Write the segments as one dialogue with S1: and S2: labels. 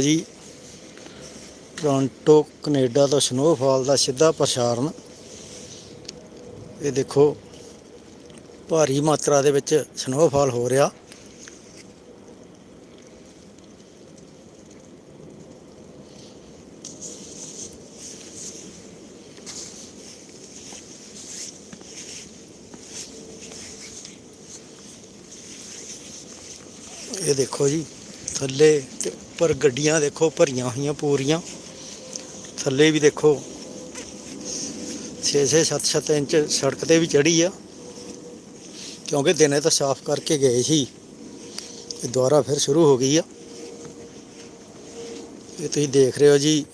S1: ਜੀ। Toronto Canada ਤੋਂ snowfall ਦਾ ਸਿੱਧਾ ਪ੍ਰਸਾਰਣ ਇਹ ਦੇਖੋ, ਭਾਰੀ ਮਾਤਰਾ ਦੇ ਵਿੱਚ ਸਨੋਫਾਲ ਹੋ ਰਿਹਾ। ਇਹ ਦੇਖੋ ਜੀ। ਥੱਲੇ ਤੇ ਉੱਪਰ ਗੱਡੀਆਂ ਦੇਖੋ, ਭਰੀਆਂ ਹੋਈਆਂ ਪੂਰੀਆਂ। ਥੱਲੇ ਵੀ ਦੇਖੋ 6-6 7-7 ਇੰਚ ਸੜਕ ਤੇ ਵੀ ਚੜੀ ਆ। ਕਿਉਂਕਿ ਦਿਨੇ ਤਾਂ ਸਾਫ਼ ਕਰਕੇ ਗਏ ਸੀ। ਇਹ ਦੁਬਾਰਾ ਫਿਰ ਸ਼ੁਰੂ ਹੋ ਗਈ ਆ। ਇਹ ਤੁਸੀਂ ਦੇਖ ਰਹੇ ਹੋ ਜੀ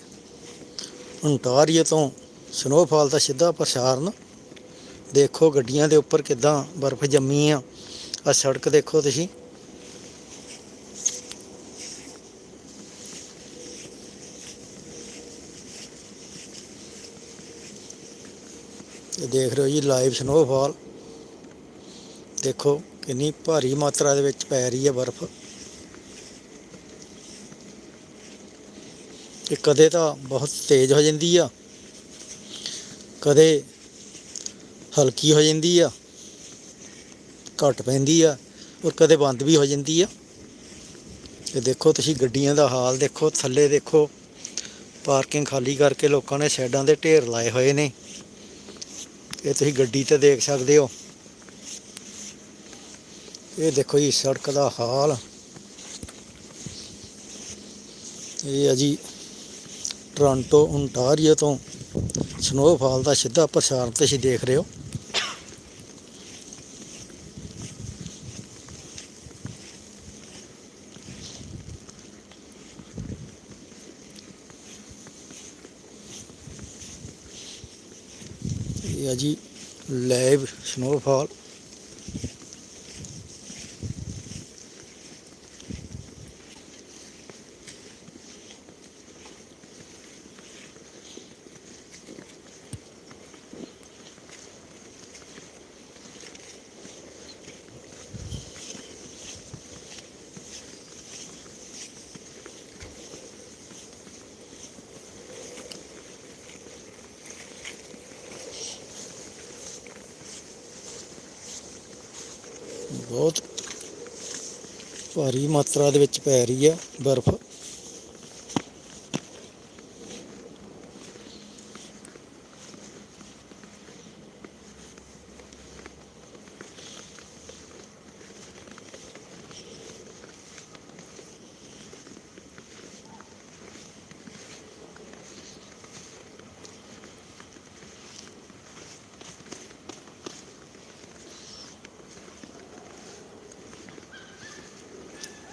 S1: ontario ਤੋਂ ਸਨੋਫਾਲ ਦਾ ਸਿੱਧਾ ਪ੍ਰਸਾਰਣ ਦੇਖੋ ਗੱਡੀਆਂ ਦੇ ਉੱਪਰ ਕਿਦਾਂ ਬਰਫ਼ ਜੰਮੀ ਆ। ਆ ਸੜਕ ਦੇਖੋ ਤੁਸੀਂ। ਇਹ ਦੇਖ ਰਹੇ ਹੋ ਜੀ ਲਾਈਵ ਸਨੋਫਾਲ ਦੇਖੋ ਕਿੰਨੀ ਭਾਰੀ ਮਾਤਰਾ ਦੇ ਵਿੱਚ ਪੈ ਰਹੀ ਹੈ ਬਰਫ਼। ਇਹ ਕਦੇ ਤਾਂ ਬਹੁਤ ਤੇਜ਼ ਹੋ ਜਾਂਦੀ ਆ, ਕਦੇ ਹਲਕੀ ਹੋ ਜਾਂਦੀ ਆ, ਘੱਟ ਪੈਂਦੀ ਆ ਔਰ ਕਦੇ ਬੰਦ ਵੀ ਹੋ ਜਾਂਦੀ ਆ। ਇਹ ਦੇਖੋ ਤੁਸੀਂ ਗੱਡੀਆਂ ਦਾ ਹਾਲ ਦੇਖੋ, ਥੱਲੇ ਦੇਖੋ, ਪਾਰਕਿੰਗ ਖਾਲੀ ਕਰਕੇ ਲੋਕਾਂ ਨੇ ਸਾਈਡਾਂ ਦੇ ਢੇਰ ਲਾਏ ਹੋਏ ਨੇ। ਇਹ ਤੁਸੀਂ ਗੱਡੀ ਤੇ ਦੇਖ ਸਕਦੇ ਹੋ। ਇਹ ਦੇਖੋ ਜੀ, ਸੜਕ ਦਾ ਹਾਲ। ਇਹ ਹੈ ਜੀ, ਟੋਰਾਂਟੋ ਓਨਟਾਰੀਓ ਤੋਂ ਸਨੋਫਾਲ ਦਾ ਸਿੱਧਾ ਪ੍ਰਸਾਰਣ ਤੁਸੀਂ ਦੇਖ ਰਹੇ ਹੋ। ਹੈ ਜੀ ਲਾਈਵ ਸਨੋਫਾਲ ਬਹੁਤ ਭਾਰੀ ਮਾਤਰਾ ਦੇ ਵਿੱਚ ਪੈ ਰਹੀ ਹੈ ਬਰਫ਼।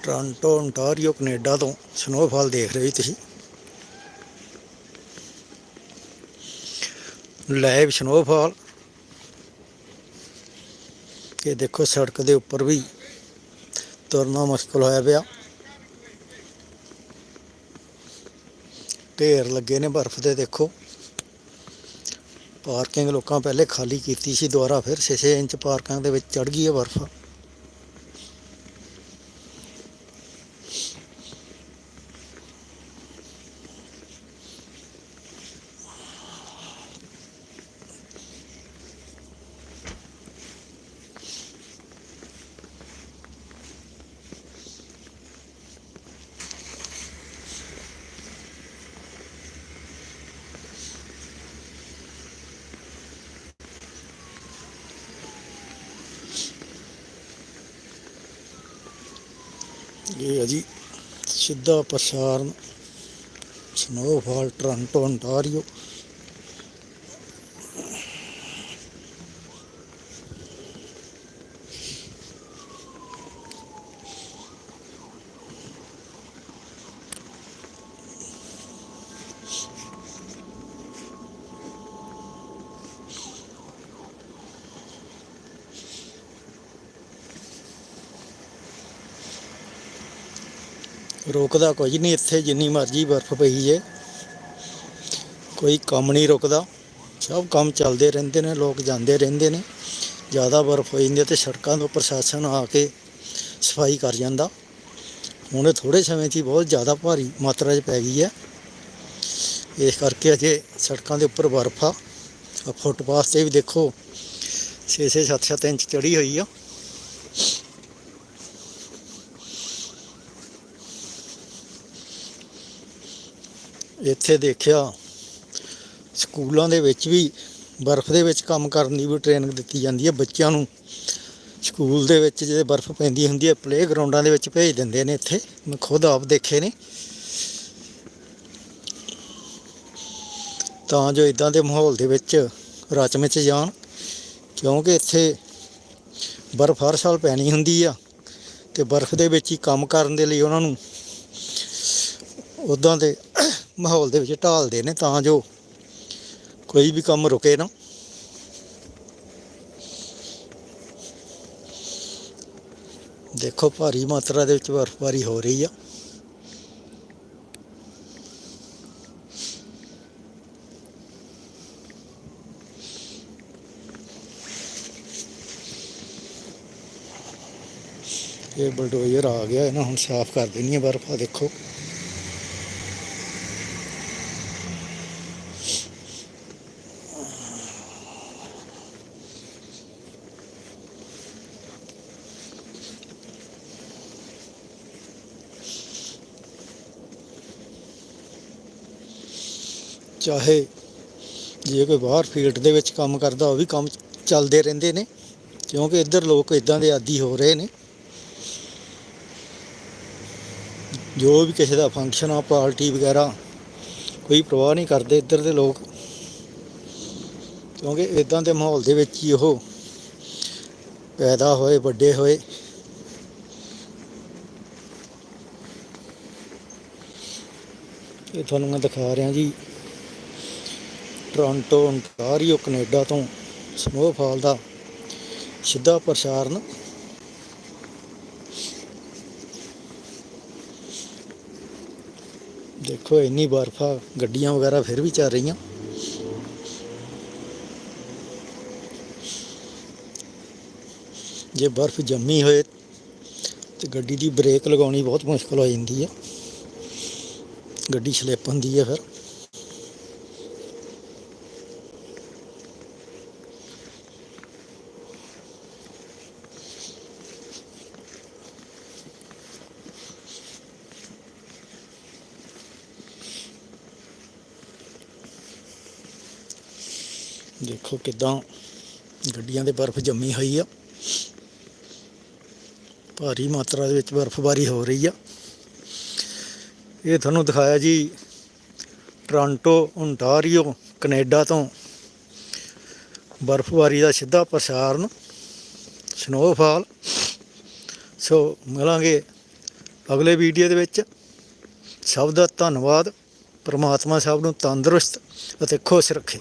S1: ਟੋਰਾਂਟੋ ਓਨਟਾਰੀਓ ਕੈਨੇਡਾ ਤੋਂ ਸਨੋਫਾਲ ਦੇਖ ਰਹੇ ਤੁਸੀਂ। Live snowfall. ਇਹ ਦੇਖੋ ਸੜਕ ਦੇ ਉੱਪਰ ਵੀ ਤੁਰਨਾ ਮੁਸ਼ਕਲ ਹੋਇਆ ਪਿਆ। ਢੇਰ ਲੱਗੇ ਨੇ ਬਰਫ਼ ਦੇ, ਦੇਖੋ। ਪਾਰਕਿੰਗ ਲੋਕਾਂ ਪਹਿਲੇ ਖਾਲੀ ਕੀਤੀ ਸੀ ਦੁਬਾਰਾ ਫਿਰ 6 ਇੰਚ ਪਾਰਕਿੰਗ ਦੇ ਵਿੱਚ ਚੜ ਗਈ ਹੈ ਬਰਫ਼। ਇਹ ਹੈ ਜੀ ਸਿੱਧਾ ਪ੍ਰਸਾਰਣ ਸਨੋਫਾਲ ਟੋਰਾਂਟੋ ontario ਰੋਕਦਾ ਕੁਝ ਨਹੀਂ, ਇੱਥੇ ਜਿੰਨੀ ਮਰਜ਼ੀ ਬਰਫ਼ ਪਈ ਜੇ। ਕੋਈ ਕੰਮ ਨਹੀਂ ਰੁਕਦਾ। ਸਭ ਕੰਮ ਚੱਲਦੇ ਰਹਿੰਦੇ ਨੇ, ਲੋਕ ਜਾਂਦੇ ਰਹਿੰਦੇ ਨੇ। ਜ਼ਿਆਦਾ ਬਰਫ਼ ਹੋ ਜਾਂਦੀ ਹੈ ਤੇ ਸੜਕਾਂ ਤੋਂ ਪ੍ਰਸ਼ਾਸਨ ਆ ਕੇ ਸਫ਼ਾਈ ਕਰ ਜਾਂਦਾ। ਹੁਣ ਥੋੜੇ ਸਮੇਂ 'ਚ ਹੀ ਬਹੁਤ ਜ਼ਿਆਦਾ ਭਾਰੀ ਮਾਤਰਾ 'ਚ ਪੈ ਗਈ ਹੈ। ਇਸ ਕਰਕੇ ਅਜੇ ਸੜਕਾਂ ਦੇ ਉੱਪਰ ਬਰਫ਼ ਆ। ਆਹ ਫੁੱਟਪਾਥ ਤੇ ਵੀ ਦੇਖੋ 6-6 7-7 ਇੰਚ ਚੜੀ ਹੋਈ ਆ। ਇੱਥੇ ਦੇਖਿਆ, ਸਕੂਲਾਂ ਦੇ ਵਿੱਚ ਵੀ ਬਰਫ਼ ਦੇ ਵਿੱਚ ਕੰਮ ਕਰਨ ਦੀ ਵੀ ਟ੍ਰੇਨਿੰਗ ਦਿੱਤੀ ਜਾਂਦੀ ਹੈ ਬੱਚਿਆਂ ਨੂੰ। ਸਕੂਲ ਦੇ ਵਿੱਚ ਜਿਹੜੇ ਬਰਫ਼ ਪੈਂਦੀ ਹੁੰਦੀ ਹੈ ਪਲੇ ਗਰਾਊਂਡਾਂ ਦੇ ਵਿੱਚ ਭੇਜ ਦਿੰਦੇ ਨੇ ਇੱਥੇ। ਮੈਂ ਖੁਦ ਆਪ ਦੇਖੇ ਨੇ। ਤਾਂ ਜੋ ਇਦਾਂ ਦੇ ਮਾਹੌਲ ਦੇ ਵਿੱਚ ਰਚ ਮਿਚ ਜਾਣ, ਕਿਉਂਕਿ ਇੱਥੇ ਬਰਫ਼ ਹਰ ਸਾਲ ਪੈਣੀ ਹੁੰਦੀ ਆ ਤੇ ਬਰਫ਼ ਦੇ ਵਿੱਚ ਹੀ ਕੰਮ ਕਰਨ ਦੇ ਲਈ ਉਹਨਾਂ ਨੂੰ ਉਦਾਂ ਦੇ ਮਾਹੌਲ ਦੇ ਵਿੱਚ ਢਾਲਦੇ ਨੇ ਤਾਂ ਜੋ ਕੋਈ ਵੀ ਕੰਮ ਰੁਕੇ ਨਾ। ਦੇਖੋ, ਭਾਰੀ ਮਾਤਰਾ ਦੇ ਵਿੱਚ ਬਰਫ਼ਬਾਰੀ ਹੋ ਰਹੀ ਆ। ਇਹ ਬਲਡੋਜ਼ਰ ਆ ਗਿਆ, ਇਹਨਾਂ ਹੁਣ ਸਾਫ਼ ਕਰ ਦੇਣੀ ਹੈ ਬਰਫ਼ ਆ ਦੇਖੋ। ਚਾਹੇ ਜੇ ਕੋਈ ਬਾਹਰ ਫੀਲਡ ਦੇ ਵਿੱਚ ਕੰਮ ਕਰਦਾ, ਉਹ ਵੀ ਕੰਮ ਚੱਲਦੇ ਰਹਿੰਦੇ ਨੇ, ਕਿਉਂਕਿ ਇੱਧਰ ਲੋਕ ਇਦਾਂ ਦੇ ਆਦੀ ਹੋ ਰਹੇ ਨੇ। ਜੋ ਵੀ ਕਿਸੇ ਦਾ ਫੰਕਸ਼ਨ ਆ, ਪਾਰਟੀ ਵਗੈਰਾ, ਕੋਈ ਪ੍ਰਵਾਹ ਨਹੀਂ ਕਰਦੇ ਇੱਧਰ ਦੇ ਲੋਕ, ਕਿਉਂਕਿ ਇਦਾਂ ਦੇ ਮਾਹੌਲ ਦੇ ਵਿੱਚ ਹੀ ਉਹ ਪੈਦਾ ਹੋਏ, ਵੱਡੇ ਹੋਏ। ਇਹ ਤੁਹਾਨੂੰ ਮੈਂ ਦਿਖਾ ਰਿਹਾ ਜੀ। ਟੋਰਾਂਟੋ ontario ਕੈਨੇਡਾ ਤੋਂ ਸਨੋਫਾਲ ਦਾ ਸਿੱਧਾ ਪ੍ਰਸਾਰਣ ਦੇਖੋ, ਇੰਨੀ ਬਰਫ਼ ਆ ਗੱਡੀਆਂ ਵਗੈਰਾ ਫਿਰ ਵੀ ਚੱਲ ਰਹੀਆਂ। ਜੇ ਬਰਫ਼ ਜੰਮੀ ਹੋਏ ਤੇ ਗੱਡੀ ਦੀ ਬ੍ਰੇਕ ਲਗਾਉਣੀ ਬਹੁਤ ਮੁਸ਼ਕਲ ਹੋ ਜਾਂਦੀ ਹੈ। ਗੱਡੀ ਸਲਿੱਪ ਹੁੰਦੀ ਹੈ ਫਿਰ। ਦੇਖੋ ਕਿਦਾਂ ਗੱਡੀਆਂ ਦੇ ਬਰਫ਼ ਜੰਮੀ ਹੋਈ ਆ। ਭਾਰੀ ਮਾਤਰਾ ਦੇ ਵਿੱਚ ਬਰਫ਼ਬਾਰੀ ਹੋ ਰਹੀ ਆ। ਇਹ ਤੁਹਾਨੂੰ ਦਿਖਾਇਆ ਜੀ, ਟੋਰਾਂਟੋ ਓਨਟਾਰੀਓ ਕੈਨੇਡਾ ਤੋਂ ਬਰਫ਼ਬਾਰੀ ਦਾ ਸਿੱਧਾ ਪ੍ਰਸਾਰਣ ਸਨੋਫਾਲ। ਸੋ ਮਿਲਾਂਗੇ ਅਗਲੇ ਵੀਡੀਓ ਦੇ ਵਿੱਚ। ਸਭ ਦਾ ਧੰਨਵਾਦ, ਪਰਮਾਤਮਾ ਸਭ ਨੂੰ ਤੰਦਰੁਸਤ ਅਤੇ ਖੁਸ਼ ਰੱਖੇ।